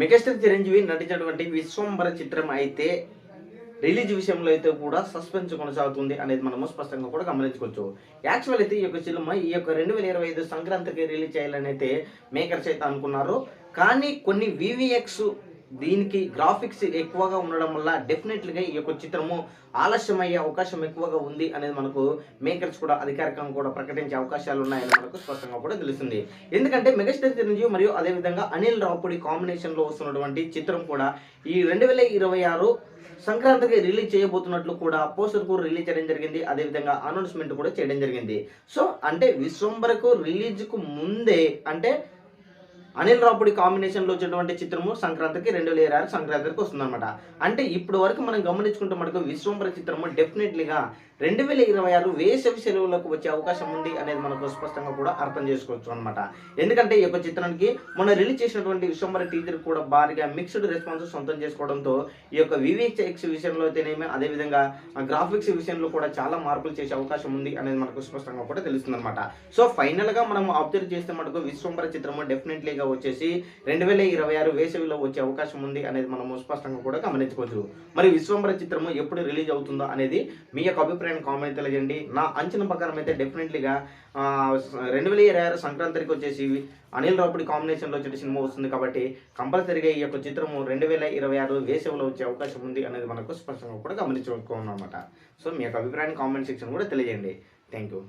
Megastar Chiranjeevi నటించినటువంటి విశ్వంబర చిత్రం అయితే రిలీజ్ విషయంలో అయితే కూడా సస్పెన్స్ కొనసాగుతుంది అనేది మనము స్పష్టంగా కూడా గమనించుకోవచ్చు. యాక్చువల్ అయితే ఈ యొక్క సినిమా ఈ యొక్క రెండు వేల ఇరవై ఐదు సంక్రాంతికి రిలీజ్ చేయాలని అయితే మేకర్స్ అయితే అనుకున్నారు. కానీ కొన్ని వివిఎక్స్ దీనికి గ్రాఫిక్స్ ఎక్కువగా ఉండడం వల్ల డెఫినెట్లీగా ఈ యొక్క చిత్రము ఆలస్యం అయ్యే అవకాశం ఎక్కువగా ఉంది అనేది మనకు మేకర్స్ కూడా అధికారికంగా కూడా ప్రకటించే అవకాశాలు ఉన్నాయని మనకు స్పష్టంగా కూడా తెలుస్తుంది. ఎందుకంటే మెగాస్టార్ చిరంజీవి మరియు అదేవిధంగా అనిల్ రావుపూడి కాంబినేషన్లో వస్తున్నటువంటి చిత్రం కూడా ఈ రెండు వేల ఇరవై ఆరు సంక్రాంతికి రిలీజ్ చేయబోతున్నట్లు కూడా పోస్టర్ కూడా రిలీజ్ చేయడం జరిగింది. అదేవిధంగా అనౌన్స్మెంట్ కూడా చేయడం జరిగింది. సో అంటే విశ్వంబరకు రిలీజ్కు ముందే అంటే అనిల్ రాపుడి కాంబినేషన్లో వచ్చినటువంటి చిత్రము సంక్రాంతికి రెండు వేల ఇరవై ఆరు సంక్రాంతికి వస్తుందన్నమాట. అంటే ఇప్పుడు వరకు మనం గమనించుకుంటే మనకు విశ్వంబర చిత్రము డెఫినెట్లీగా రెండు వేల ఇరవై ఆరు వేసవి సెలవులకు వచ్చే అవకాశం ఉంది అనేది మనకు స్పష్టంగా కూడా అర్థం చేసుకోవచ్చు అనమాట ఎందుకంటే ఈ యొక్క చిత్రానికి మొన్న రిలీజ్ చేసినటువంటి విశ్వంబర టీజర్ కూడా భారీగా మిక్స్డ్ రెస్పాన్స్ సొంతం చేసుకోవడంతో ఈ యొక్క వివిఎక్స్ విషయంలో అయితేనేమి అదేవిధంగా గ్రాఫిక్స్ విషయంలో కూడా చాలా మార్పులు చేసే అవకాశం ఉంది అనేది మనకు స్పష్టంగా కూడా తెలుస్తుంది అనమాట సో ఫైనల్గా మనం అబ్జర్వ్ చేస్తే మనకు విశ్వంబర చిత్రము డెఫినెట్లీగా వచ్చేసి రెండు వేల ఇరవై ఆరు వేసవిలో వచ్చే అవకాశం ఉంది అనేది మనము స్పష్టంగా కూడా గమనించుకోవచ్చు మరి విశ్వంబర చిత్రము ఎప్పుడు రిలీజ్ అవుతుందో అనేది మీ యొక్క అభిప్రాయం కామెంట్ తెలియజేయండి. నా అంచనా ప్రకారం అయితే డెఫినెట్లీగా రెండు వేల ఇరవై ఆరు సంక్రాంతికి వచ్చేసి అనిల్ రాపుడి కాంబినేషన్లో వచ్చే సినిమా వస్తుంది కాబట్టి కంపల్సరీగా ఈ యొక్క చిత్రము రెండు వేల ఇరవై ఆరు వేసవిలో వచ్చే అవకాశం ఉంది అనేది మనకు స్పష్టంగా కూడా గమనించుకోవాలన్నమాట సో మీ యొక్క అభిప్రాయాన్ని కామెంట్ సెక్షన్ కూడా తెలియజేయండి. Thank you